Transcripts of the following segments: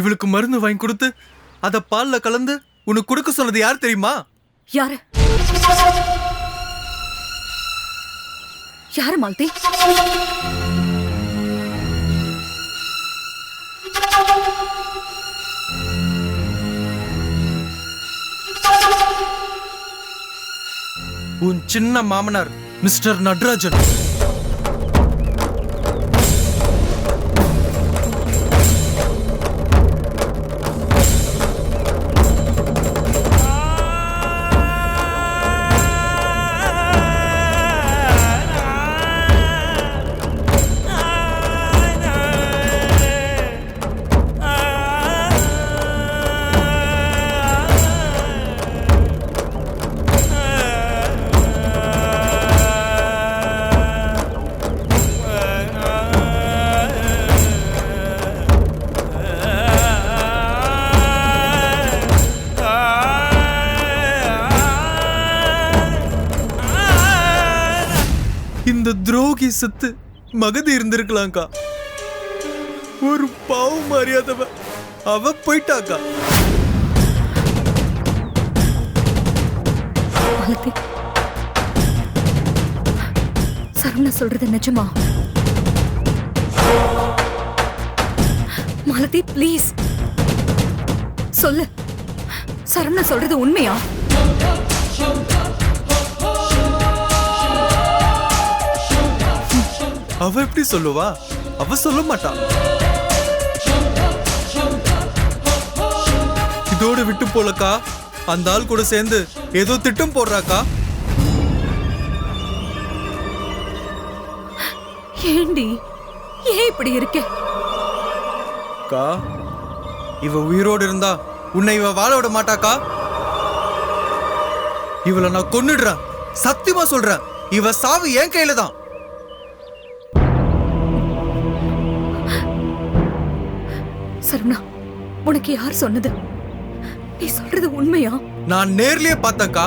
இவளுக்கு மருந்து வாங்கி கொடுத்து அத பால்ல கலந்து உனக்கு கொடுக்க சொன்னது யார் தெரியுமா? யாரு? யாரு மாலதி? உன் சின்ன மாமனார் மிஸ்டர் நட்ராஜன். இந்த துரோகி செத்து மகதி இருந்திருக்கலாம்க்கா. ஒரு பாவம் அறியாதவ அவ போயிட்டாக்கா. மாலதி சரவணா சொல்றது நிஜமா? மாலதி ப்ளீஸ் சொல்லு. சரவணா சொல்றது உண்மையா? அவ எப்படி சொல்லுவா? அவ சொல்ல மாட்டா. இதோட விட்டு போலக்கா. அந்த ஆள் கூட சேர்ந்து ஏதோ திட்டம் போடுறாக்கா. ஏண்டி? ஏன் இப்படி இருக்க? அக்கா இவ உயிரோடு இருந்தா உன்னை இவ வாழ விட மாட்டாக்கா? இவளை நான் கொன்னுடுறேன். சத்தியமா சொல்றேன். இவ சாவு என் கையில தான். சரவணா உனக்கு யார் சொன்னது? நீ சொல்றது உண்மையா? நான் நேர்லயே பார்த்தேன்க்கா.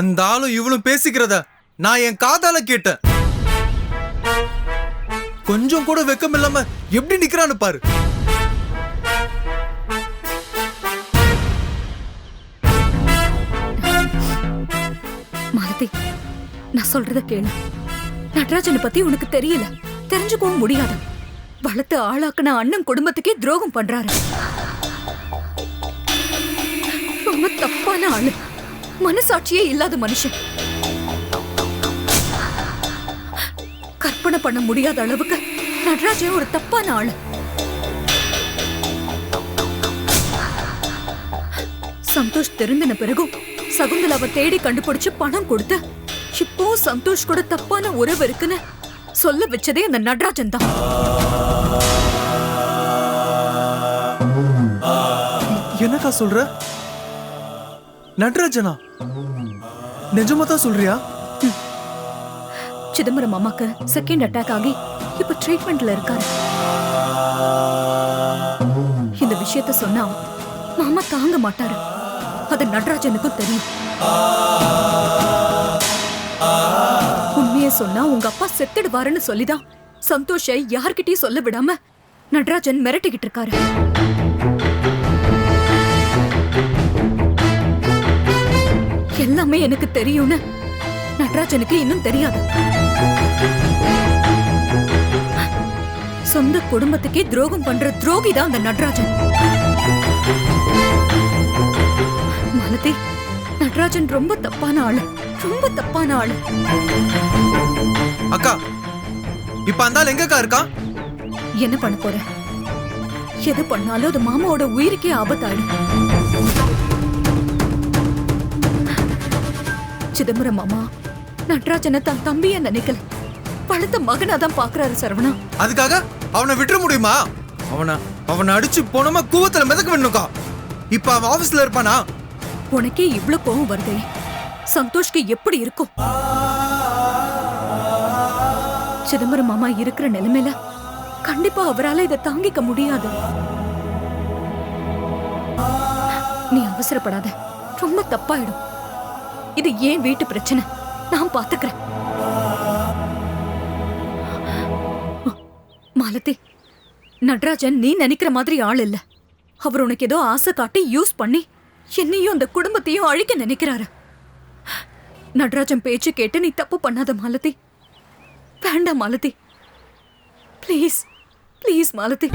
அந்த ஆளும் இவளும் பேசிக்கிறத நான் என் காதால கேட்டேன். கொஞ்சம் கூட வெக்கம் இல்லாம எப்படி நிக்கிறான்னு பாரு. மாலதி நான் சொல்றத கேளு. நடராஜனை பத்தி உனக்கு தெரியல. தெரிஞ்சுக்கவும் முடியாது வளர்த்து ஆளாக்குன அண்ணன் குடும்பத்துக்கே துரோகம் பண்றாரு. ரொம்ப தப்பான ஆளு. மனசாட்சியே இல்லாத மனுஷன். கற்பனை பண்ண முடியாத அளவுக்கு நடராஜன் ஒரு தப்பான ஆளு. சந்தோஷ் திருந்தின பிறகும் சகுந்தலாவை தேடி கண்டுபிடிச்சு பணம் கொடுத்து இப்போ சந்தோஷ் கூட தப்பான உறவு இருக்குன்னு சொல்ல வச்சதே அந்த நடராஜன் தான். என்னக்கா சொல்ற? நடராஜனா? நிஜமா தான் சொல்றியா? சிதம்பரம் அம்மாக்கு செகண்ட் அட்டாக் ஆகி இப்ப ட்ரீட்மெண்ட்ல இருக்காரு. இந்த விஷயத்த சொன்னா மாமா தாங்க மாட்டாரு. அது நடராஜனுக்கும் தெரியும். உண்மையை சொன்னா உங்க அப்பா செத்துடுவாருன்னு சொல்லிதான் சந்தோஷ யார்கிட்டயும் சொல்ல விடாம நடராஜன் மிரட்டிக்கிட்டு இருக்காரு. எல்லாமே எனக்கு தெரியும்னு நடராஜனுக்கு இன்னும் தெரியாது. சொந்த குடும்பத்துக்கே துரோகம் பண்ற துரோகி தான் அந்த நடராஜன். மாலதி நடராஜன் ரொம்ப தப்பான ஆளு. ரொம்ப தப்பான ஆளு. அக்கா இப்ப அந்த ஆள் எங்கக்கா இருக்கான் என்ன பண்ண போற? எது பண்ணாலும் அது மாமாவோட உயிருக்கே ஆபத்தாயிடும். சிதம்பரம் மாமா நடராஜனை தன் தம்பிய நினைக்கல. பழுத்த மகனா தான் பாக்குறாரு சரவணா. அதுக்காக அவனை விட்டுற முடியுமா? அவனை அவனை அடிச்சு போனோமா கூவத்துல மிதக்க வேணும்க்கா இப்ப அவன் ஆபீஸ்ல இருப்பானா? உனக்கே இவ்ளோ கோவம் வருதே. சந்தோஷ்க்கு எப்படி இருக்கும்? சிதம்பரம் மாமா இருக்கிற நிலைமையில கண்டிப்பா அவரால இதை தாங்கிக்க முடியாது. நீ அவசரப்படாத. ரொம்ப தப்பாயிடும். இது ஏன் வீட்டு பிரச்சனை? நான் பாத்துக்கிறேன். மாலதி நடராஜன் நீ நினைக்கிற மாதிரி ஆள் இல்ல. அவர் உனக்கு ஏதோ ஆசை காட்டி யூஸ் பண்ணி என்னையும் அந்த குடும்பத்தையும் அழிக்க நினைக்கிறாரு. நடராஜன் பேச்சு கேட்டு நீ தப்பு பண்ணாத மாலதி. வேண்டாம் Malathi. Please please Malathi.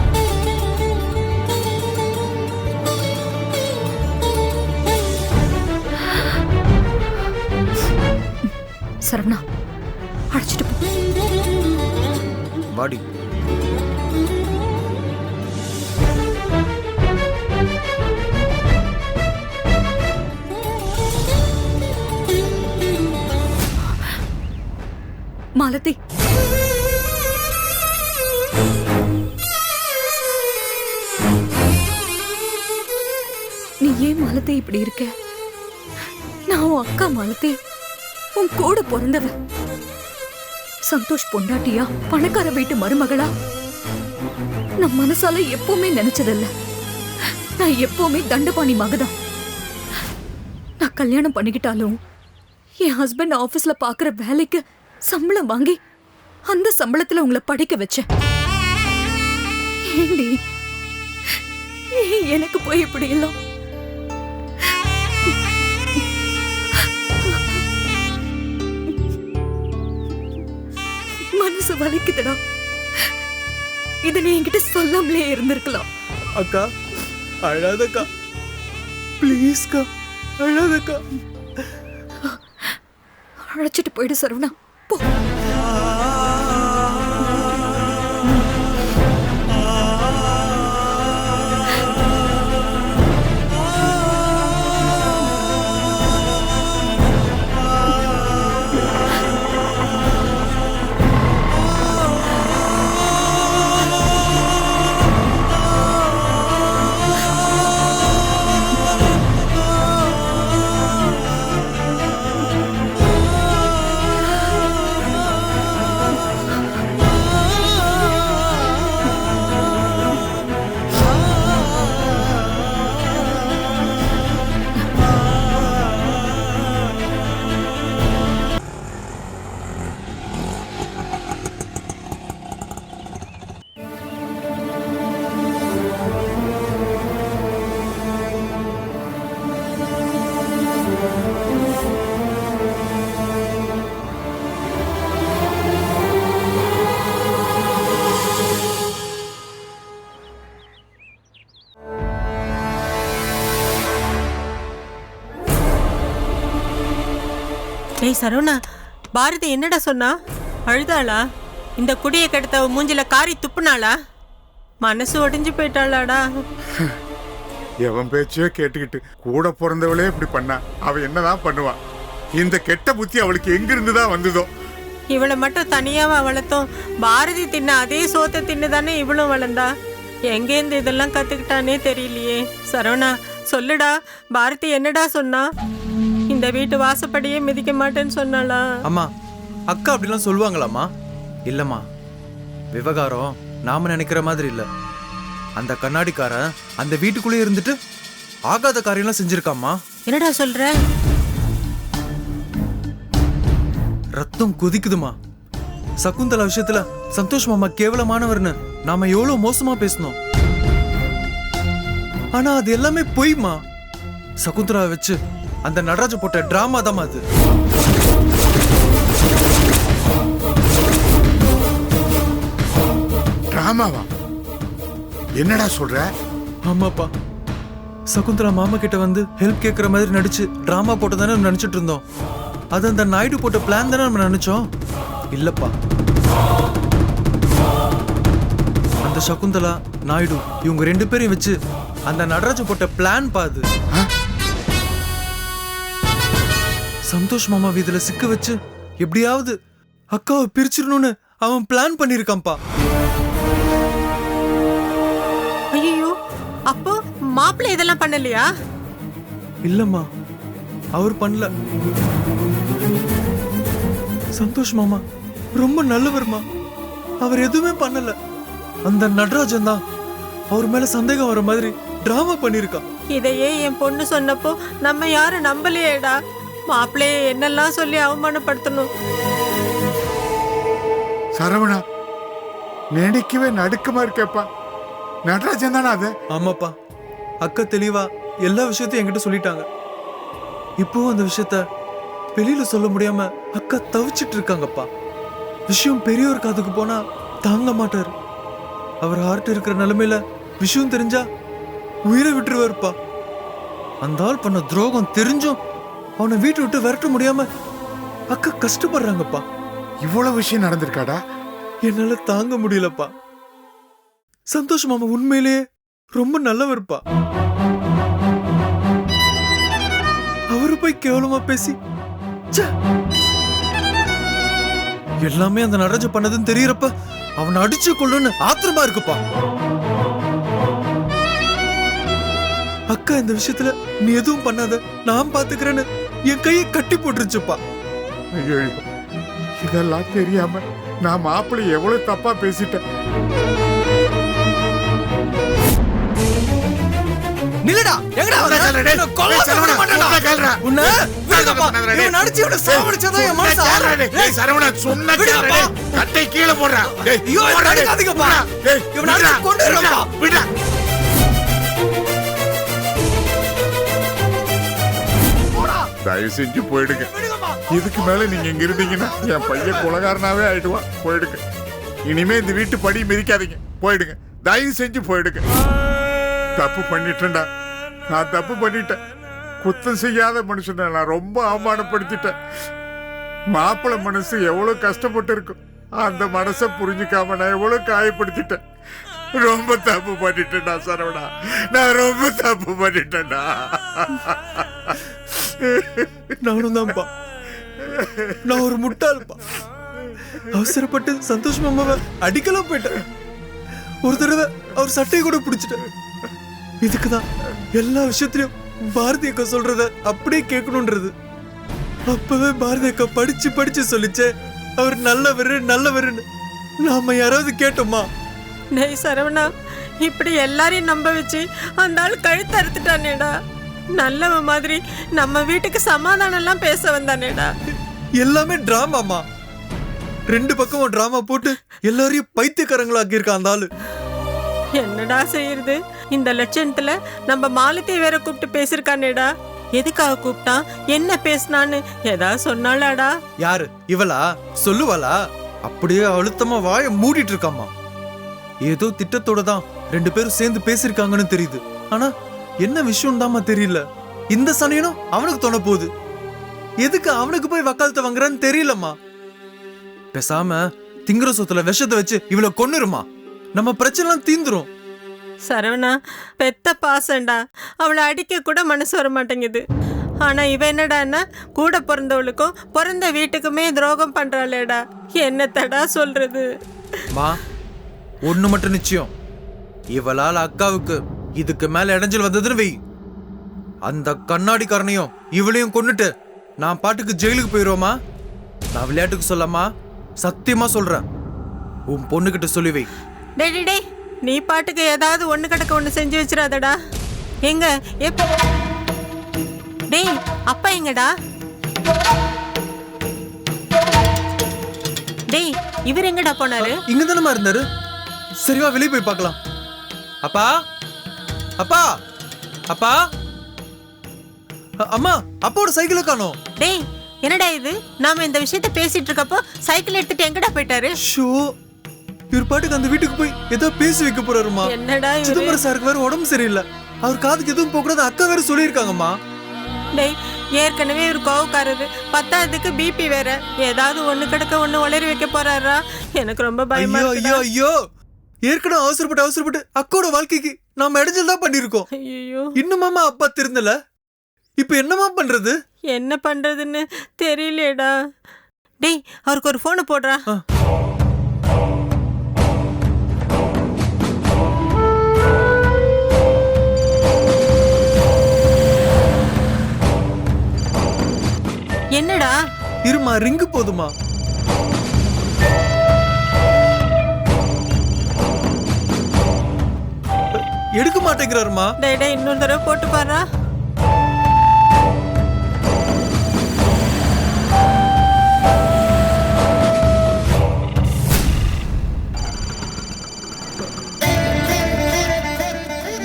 Saravana அழைச்சிட்டு போ. வாடி. மாலதி. நீ ஏன் மாலதி இப்படி இருக்க? நான் உன் அக்கா மாலதி. உன் கூட பிறந்தவ. சந்தோஷ் பொண்டாட்டியா? பணக்கார வீட்டு மருமகளா? நான் மனசால எப்பவுமே நினைச்சதில்ல. நான் எப்பவுமே தண்டபாணி மகதான். நான் கல்யாணம் பண்ணிக்கிட்டாலும் என் ஹஸ்பண்ட் ஆபீஸ்ல பாக்குற வேலைக்கு சம்பளம் வாங்கி அந்த சம்பளத்துல உங்களை படிக்க வச்சேன். ஏண்டி? எனக்கு போய் இப்படி எல்லாம்? மனசு வலிக்குதுடா. இதை நீ என்கிட்ட சொல்லாமலே இருந்திருக்கலாம். அக்கா அழாதக்கா. ப்ளீஸ்க்கா அழாதக்கா. அழைச்சிட்டு போயிடு சரவணா. போ டேய் சரவணா பாரதி என்னடா சொன்னா? அழுதாளா? இந்த குடியை கெடுத்த மூஞ்சில காரி துப்புனாளா? மனசு ஒடிஞ்சு போயிட்டாளாடா. எவன் பேச்சையோ கேட்டுக்கிட்டு கூட பிறந்தவளே இப்படி பண்ணா அவ என்னதான் பண்ணுவா? இந்த கெட்ட புத்தி அவளுக்கு எங்கிருந்து தான் வந்ததோ? இவளை மட்டும் தனியாவா வளர்த்தோம். பாரதி தின்ன அதே சோத்தை தின்னு தானே இவளும் வளர்ந்தா? எங்கேருந்து இதெல்லாம் கத்துக்கிட்டானே தெரியலையே. சரவணா சொல்லுடா. பாரதி என்னடா சொன்னா? இந்த வீட்டு வாசப்படியே மிதிக்க மாட்டேன்னு சொன்னாளா? அம்மா அக்கா அப்படிலாம் சொல்லுவாங்களாம்மா? இல்லம்மா விவகாரம் நாம நினைக்கிற மாதிரி இல்ல. அந்த கண்ணாடிக்காரன் அந்த வீட்டுக்குள்ளே இருந்துட்டு ஆகாத காரியம்லாம் செஞ்சிருக்காம்மா. என்னடா சொல்ற? ரத்தம் கொதிக்குதுமா சகுந்தலா விஷயத்துல சந்தோஷ் மாமா கேவலமானவர்னு நாம எவ்வளவு மோசமா பேசணும் ஆனா அது எல்லாமே பொய்மா சகுந்தலா வச்சு அந்த நடராஜ போட்ட டிராமா தான் அது. டிராமாவா? என்னடா சொல்ற? ஆமாப்பா. சகுந்தலா மாமா கிட்ட வந்து ஹெல்ப் கேட்குற மாதிரி நடிச்சு டிராமா போட்டதானே நம்ம நினைச்சிட்டு இருந்தோம். அது அந்த நாயுடு போட்ட பிளான் தானே நம்ம நினைச்சோம் இல்லப்பா. அந்த சகுந்தலா நாயுடு இவங்க ரெண்டு பேரையும் வச்சு அந்த நடராஜ போட்ட பிளான் பாது சந்தோஷ் மாமா இதுல சிக்க வச்சு எப்படியாவது அக்காவை பிரிச்சிடணும்னு அவன் பிளான் பண்ணிருக்கான்ப்பா ஐயோ அப்போ மாப்பிள்ளை இதெல்லாம் பண்ணலையா? இல்லம்மா அவர் பண்ணல. சந்தோஷ் மாமா ரொம்ப நல்லவர்மா. அவர் எதுவுமே பண்ணல. அந்த நடராஜன் தான் அவர் மேல சந்தேகம் வர மாதிரி டிராமா பண்ணிருக்கா இதையே என் பொண்ணு சொன்னப்போ நம்ம யாரும் நம்பலையேடா. மாப்பிள்ளைய என்னெல்லாம் சொல்லி அவமானப்படுத்தணும்? சரவணா நினைக்கவே நடுக்கமா இருக்கேப்பா. நடராஜன் தானே அது? ஆமாப்பா. அக்கா தெளிவா எல்லா விஷயத்தையும் என்கிட்ட சொல்லிட்டாங்க. இப்போவும் அந்த விஷயத்த வெளியில சொல்ல முடியாம அக்கா தவிச்சிட்டு இருக்காங்கப்பா. விஷயம் பெரியவர் காதுக்கு போனா தாங்க மாட்டாரு. அவர் ஹார்ட் இருக்கிற நிலைமையில விஷயம் தெரிஞ்சா உயிரை விட்டுருவாருப்பா. அந்த ஆள் பண்ண துரோகம் தெரிஞ்சும் அவனை வீட்டை விட்டு விரட்ட முடியாம அக்கா கஷ்டப்படுறாங்கப்பா. இவ்வளவு விஷயம் நடந்திருக்காடா? என்னால தாங்க முடியலப்பா. சந்தோஷ் மாமா உண்மையிலேயே ரொம்ப நல்லவர்ப்பா. அவரு போய் கேவலமா பேசி! எல்லாமே அந்த நடராஜ பண்ணதுன்னு தெரியறப்ப அவனை அடிச்சு கொள்ளுன்னு ஆத்திரமா இருக்குப்பா. அக்கா இந்த விஷயத்துல நீ எதுவும் பண்ணாத. நான் பாத்துக்கிறேன்னு என் கையை கட்டி போட்டுருச்சுப்பா ஐயோ இதெல்லாம் தெரியாம நான் மாப்பிள்ளை எவ்வளவு தப்பா பேசிட்டேன் நில்லுடா எங்கடா வர? உன்னை கொல்ல விட மாட்டேன்டா. உன்னை விடுங்கப்பா. இவன் அடிச்சு இவனை சாவடிச்சதான் என் மனசு ஆறுது. ஏய், விடுங்கப்பா. கட்டை கீழே போடுறா டேய், ஐயோ. அடிக்காதீங்கப்பா. இவனை அடிச்சு. தயவு செஞ்சு போயிடுங்க. இதுக்கு மேல நீங்க இங்க இருந்தீங்கன்னா என் பையன் குலகாரனாவே ஆயிடுவான் போயிடுங்க. இனிமே இந்த வீட்டு படி மிதிக்காதீங்க. போயிடுங்க. தயவு செஞ்சு போயிடுங்க. தப்பு பண்ணிட்டேன்டா. நான் தப்பு பண்ணிட்டேன். குத்தம் செய்யாத மனுஷனை நான் ரொம்ப அவமானப்படுத்திட்டேன். மாப்பிள்ளை மனசு எவ்வளவு கஷ்டப்பட்டு இருக்கும் அந்த மனசை புரிஞ்சுக்காம நான் எவ்வளவு காயப்படுத்திட்டேன். ரொம்ப தப்பு பண்ணிட்டேன்டா சரவணா. நான் ரொம்ப தப்பு பண்ணிட்டேன்டா. நானும் தான்ப்பா நான் ஒரு முட்டாள்ப்பா அவசரப்பட்டு சந்தோஷ் மாமாவை அடிக்கலாம் போயிட்டேன். ஒரு தடவை அவர் சட்டையை கூட பிடிச்சிட்டேன். இதுக்குதான் எல்லா விஷயத்திலையும் பாரதி அக்கா சொல்றத அப்படியே கேட்கணுன்றது அப்பவே பாரதி அக்கா படிச்சு படிச்சு சொல்லிச்சே அவர் நல்லவர் நல்லவருன்னு. நாம யாராவது கேட்டோமா? நெய் சரவணா இப்படி எல்லாரையும் நம்ப வச்சு அந்த ஆள் கழுத்து அறுத்துட்டானேடா. நல்லவன் மாதிரி நம்ம வீட்டுக்கு சமாதானம் எல்லாம் பேச வந்தானேடா. எல்லாமே டிராமாமா ரெண்டு பக்கமும் டிராமா போட்டு எல்லாரையும் பைத்தியக்காரங்களாக்கி இருக்கான் அந்த ஆளு. என்னடா செய்யறது? இந்த லட்சணத்துல நம்ம மாலத்தை வேற கூப்பிட்டு பேசியிருக்கானேடா. எதுக்காக கூப்பிட்டான் என்ன பேசினான்னு ஏதாவது சொன்னாலாடா யாரு? இவளா? சொல்லுவாளா? அப்படியே அழுத்தமா வாய மூடிட்டு இருக்காமா ஏதோ திட்டத்தோட தான் ரெண்டு பேரும் சேர்ந்து பேசிருக்காங்கன்னு தெரியுது. ஆனா என்ன விஷயம் தாமா தெரியல? இந்த சனியனும் அவனுக்கு தோண போகுது. எதுக்கு அவனுக்கு போய் வக்காலத்தை வாங்குறான்னு தெரியலம்மா. பேசாம திங்கிற சொத்துல விஷத்தை வச்சு இவளை கொன்னுருமா நம்ம பிரச்சனை தீந்துரும். சரவணா பெத்த பாசம்டா. அவளை அடிக்க கூட மனசு வர மாட்டேங்குது. ஆனா இவ என்னடான்னா கூட பிறந்தவளுக்கும் பிறந்த வீட்டுக்குமே துரோகம் பண்றாளேடா. என்னத்தடா சொல்றது? மா ஒண்ணு மட்டும் நிச்சயம். இவளால் அக்காவுக்கு இதுக்கு மேல இடைஞ்சல் வந்ததுன்னு வை. அந்த கண்ணாடிக்காரனையும் இவளையும் கொன்னுட்டு நான் பாட்டுக்கு ஜெயிலுக்கு போயிருவோமா? நான் விளையாட்டுக்கு சொல்லாமா? சத்தியமா சொல்றேன். உன் பொண்ணுகிட்ட சொல்லி வை. டேய் நீ பாட்டுக்கு ஏதாவது ஒண்ணு கிடக்க ஒண்ணு செஞ்சு வச்சிடாதடா. எங்க? எப்ப டேய் அப்பா எங்கடா? டேய் இவர் எங்கடா போனாரு? இங்க தானமா இருந்தாரு சரிவா வெளியே போய் பார்க்கலாம். அப்பா? அப்பா! அப்பா! அம்மா அப்பாவோட சைக்கிளை காணோம். டேய் என்னடா இது? நாம இந்த விஷயத்த பேசிட்டு இருக்கப்போ சைக்கிள் எடுத்துட்டு எங்கடா போயிட்டாரு? ஷோ இவர் பாட்டுக்கு அந்த வீட்டுக்கு போய் ஏதோ பேசி வைக்க போறாருமா. என்னடா இவரு? சிதம்பரம் சாருக்கு வேற உடம்பு சரியில்லை. அவர் காதுக்கு எதுவும் போகக்கூடாது அக்கா வேற சொல்லியிருக்காங்கம்மா. டேய் ஏற்கனவே ஒரு கோவக்காரரு. பத்தாவதுக்கு பிபி வேற. ஏதாவது ஒண்ணு கிடக்க ஒண்ணு உளறி வைக்க போறாரா? எனக்கு ரொம்ப பயமா ஐயோ ஐயோ! ஏற்கனவே அவசரப்பட்டு அவசரப்பட்டு அக்காவோட வாழ்க்கைக்கு நாம இடைஞ்சல் தான் பண்ணிருக்கோம் ஐயோ இன்னுமாமா அப்பா திருந்தல? இப்ப என்னமா பண்றது? என்ன பண்றதுன்னு தெரியலடா. டேய் அவருக்கு ஒரு போனை போடுறா. என்னடா? இருமா ரிங்கு போதுமா எடுக்க மாட்டேங்கிறாருமா? டேய் டேய் இன்னொரு தடவை போட்டு பாரு.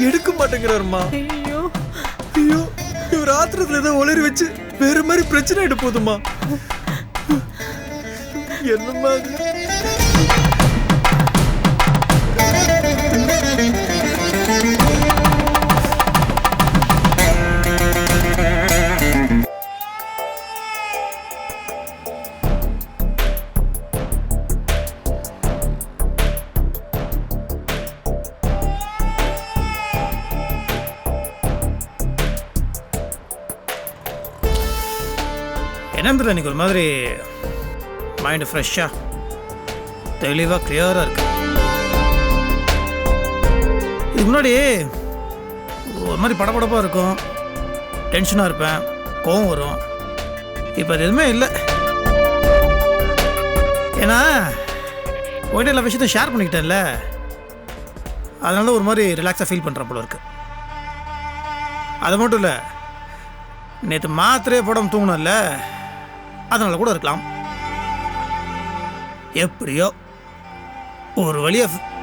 எடுக்க மாட்டேங்கிறாருமா? ஐயோ. ஐயோ இவர் ஆத்திரத்துல ஏதோ ஒளிரி வச்சு வேற மாதிரி பிரச்சனை ஆயிட்டு என்ன மாதிரி என்னன்னு தெரியல ஒரு மாதிரி மைண்டு ஃப்ரெஷ்ஷாக தெளிவாக கிளியராக இருக்கு. இதுக்கு முன்னாடி ஒரு மாதிரி படபடப்பாக இருக்கும். டென்ஷனாக இருப்பேன் கோவம் வரும். இப்போ அது எதுவுமே இல்லை. ஏன்னா உங்கள்கிட்ட எல்லா விஷயத்தையும் ஷேர் பண்ணிக்கிட்டேன்ல. அதனால ஒரு மாதிரி ரிலாக்ஸாக ஃபீல் பண்ணுற போல இருக்கு. அது மட்டும் இல்லை நேற்று மாத்திரையே போடாமல் தூங்கினோம்ல அதனால கூட இருக்கலாம். எப்படியோ ஒரு வழியா ஃப-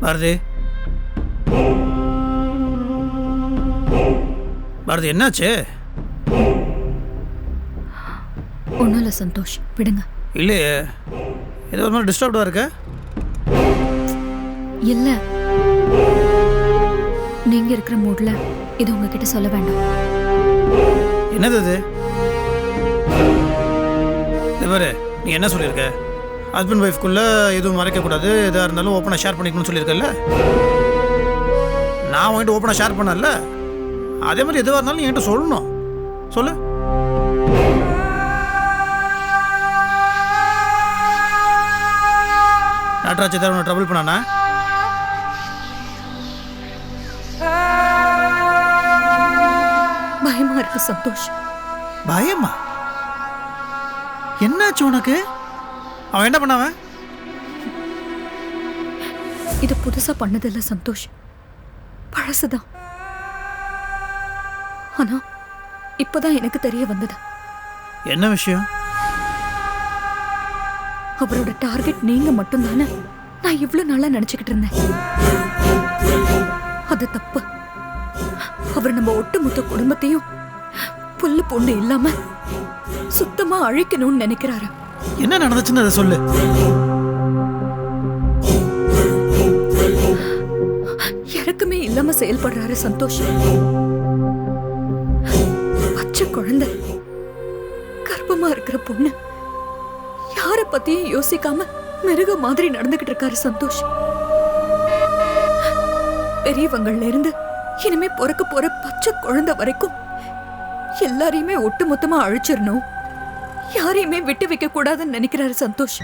பாரதி. பாரதி என்னாச்சு? ஒன்றும் இல்லை சந்தோஷ். விடுங்க. இல்லையே. ஏதோ ஒரு மாதிரி டிஸ்டர்ப்டாக இருக்க? இல்ல. நீங்க இருக்கிற மூட்ல இது உங்ககிட்ட சொல்ல வேண்டாம். என்னது இது இவரு நீ என்ன சொல்லியிருக்க? ஹஸ்பண்ட் ஒய்ஃப்குள்ளே எதுவும் மறைக்கக்கூடாது. எதாக இருந்தாலும் ஓப்பனாக ஷேர் பண்ணிக்கணும்னு சொல்லியிருக்கல நான் உங்ககிட்ட ஓப்பனாக ஷேர் பண்ணல அதே மாதிரி எதுவாக இருந்தாலும் என்கிட்ட சொல்லணும். சொல்லு. நட்ராஜ் ஏதாவது உன்னை ட்ரபிள் பண்ணானா? இருக்கு சந்தோஷ் பயமா? என்னாச்சு உனக்கு? அவன் என்ன பண்ணாவன் இது புதுசா பண்ணதில்ல சந்தோஷ். பழசுதான். ஆனா இப்பதான் எனக்கு தெரிய வந்தது. என்ன விஷயம்? அவரோட டார்கெட் நீங்க மட்டும்தானே? நான் இவ்வளவு நாளா நினைச்சுக்கிட்டு இருந்தேன். அது தப்பு. அவர் நம்ம ஒட்டுமொத்த குடும்பத்தையும் புல்லு பூண்டு இல்லாம சுத்தமா அழிக்கணும்னு நினைக்கிறாரு. என்ன நடந்துச்சுன்னு அதை சொல்லு. இறக்கமே இல்லாம செயல்படுறாரு சந்தோஷ். பச்சை குழந்தை கர்ப்பமா இருக்கிற பொண்ணு யார பத்தியும் யோசிக்காம மிருக மாதிரி நடந்துகிட்டு இருக்காரு சந்தோஷ். பெரியவங்கள்ல இருந்து இனிமே பிறக்க போற பச்சை குழந்தை வரைக்கும் எல்லாரையுமே ஒட்டுமொத்தமா அழிச்சிடணும். யாரையுமே விட்டு வைக்க கூடாதுன்னு நினைக்கிறாரு சந்தோஷ்.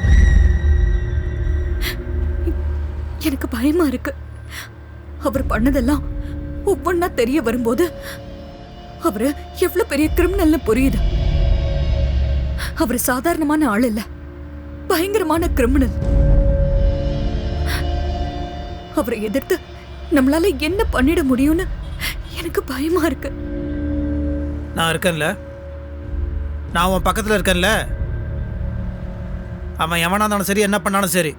எனக்கு பயமா இருக்கு. அவர் பண்ணதெல்லாம் ஒவ்வொன்னா தெரிய வரும்போது அவரு எவ்வளவு பெரிய கிரிமினல்னு புரியுது. அவர் சாதாரணமான ஆள் இல்ல. பயங்கரமான கிரிமினல் அவரை எதிர்த்து நம்மளால என்ன பண்ணிட முடியும்னு எனக்கு பயமா இருக்கு. நான் இருக்கேன்ல. நான் உன் பக்கத்தில் இருக்கேன்ல. அவன் எவனா இருந்தாலும் சரி என்ன பண்ணாலும் சரி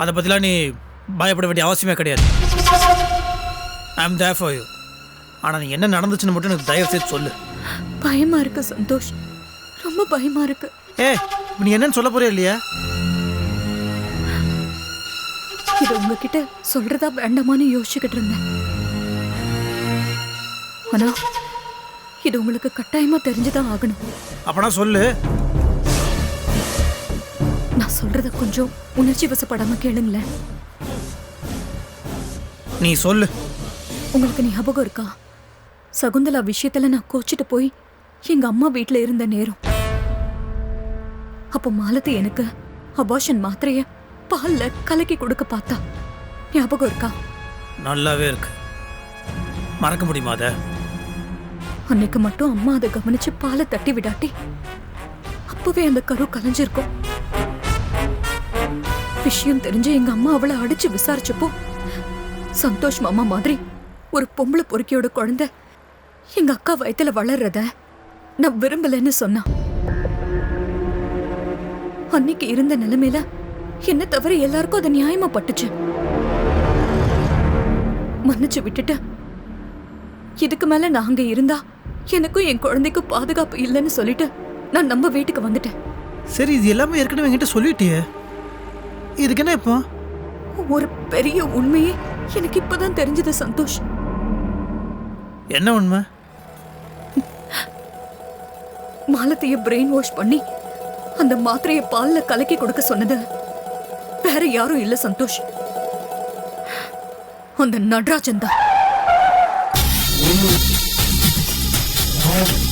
அதை பற்றிலாம் நீ பயப்பட வேண்டிய அவசியமே கிடையாது. I am there for you ஆனால் நீ என்ன நடந்துச்சுன்னு மட்டும் எனக்கு தயவு செய்து சொல்லு. பயமா இருக்கு சந்தோஷ். ரொம்ப பயமா இருக்கு. ஏ நீ என்னன்னு சொல்ல போறியா இல்லையா? இது உங்ககிட்ட சொல்றதா வேண்டாமான்னு யோசிச்சுக்கிட்டு இருந்தேன். ஆனா இது உங்களுக்கு கட்டாயமா தெரிஞ்சுதான் ஆகணும். அப்பனா சொல்லு. நான் சொல்றத கொஞ்சம் உணர்ச்சி வசப்படாம கேளுங்களேன். நீ சொல்லு. உங்களுக்கு ஞாபகம் இருக்கா? சகுந்தலா விஷயத்துல நான் கோச்சிட்டு போய் எங்க அம்மா வீட்ல இருந்த நேரம். அப்போ மாலதி எனக்கு அபாஷன் மாத்திரைய பால்ல கலக்கி கொடுக்க பார்த்தா. ஞாபகம் இருக்கா? நல்லாவே இருக்கு. மறக்க முடியுமா அதை? அன்னைக்கு மட்டும் அம்மா அதை கவனிச்சு பாலை தட்டி விடாட்டி. அப்பவே அந்த கரு கலைஞ்சிருக்கும். விஷயம் தெரிஞ்சு எங்க அம்மா அவளை அடிச்சு விசாரிச்சப்போ சந்தோஷ் மாமா மாதிரி ஒரு பொம்பளை பொறுக்கியோட குழந்தை எங்க அக்கா வயித்துல வளர்றத நான் விரும்பலன்னு சொன்னா அன்னைக்கு இருந்த நிலைமையில என்ன தவிர எல்லாருக்கும் அதை நியாயமா பட்டுச்சு. மன்னிச்சு விட்டுட்டு இதுக்கு மேல நான் அங்க இருந்தா எனக்கும் என் குழந்தைக்கும் பாதுகாப்பு இல்லைன்னு சொல்லிட்டு நான் நம்ம வீட்டுக்கு வந்துட்டேன். சரி இது எல்லாமே ஏற்கனவே என்கிட்ட சொல்லிட்டியே. இதுக்கு என்ன இப்போ? ஒரு பெரிய உண்மையே எனக்கு இப்பதான் தெரிஞ்சது சந்தோஷ். என்ன உண்மை? மாலத்தைய பிரெயின் வாஷ் பண்ணி அந்த மாத்திரைய பால்ல கலக்கி கொடுக்க சொன்னது. வேற யாரும் இல்ல சந்தோஷ். அந்த நடராஜன் தான். Bye.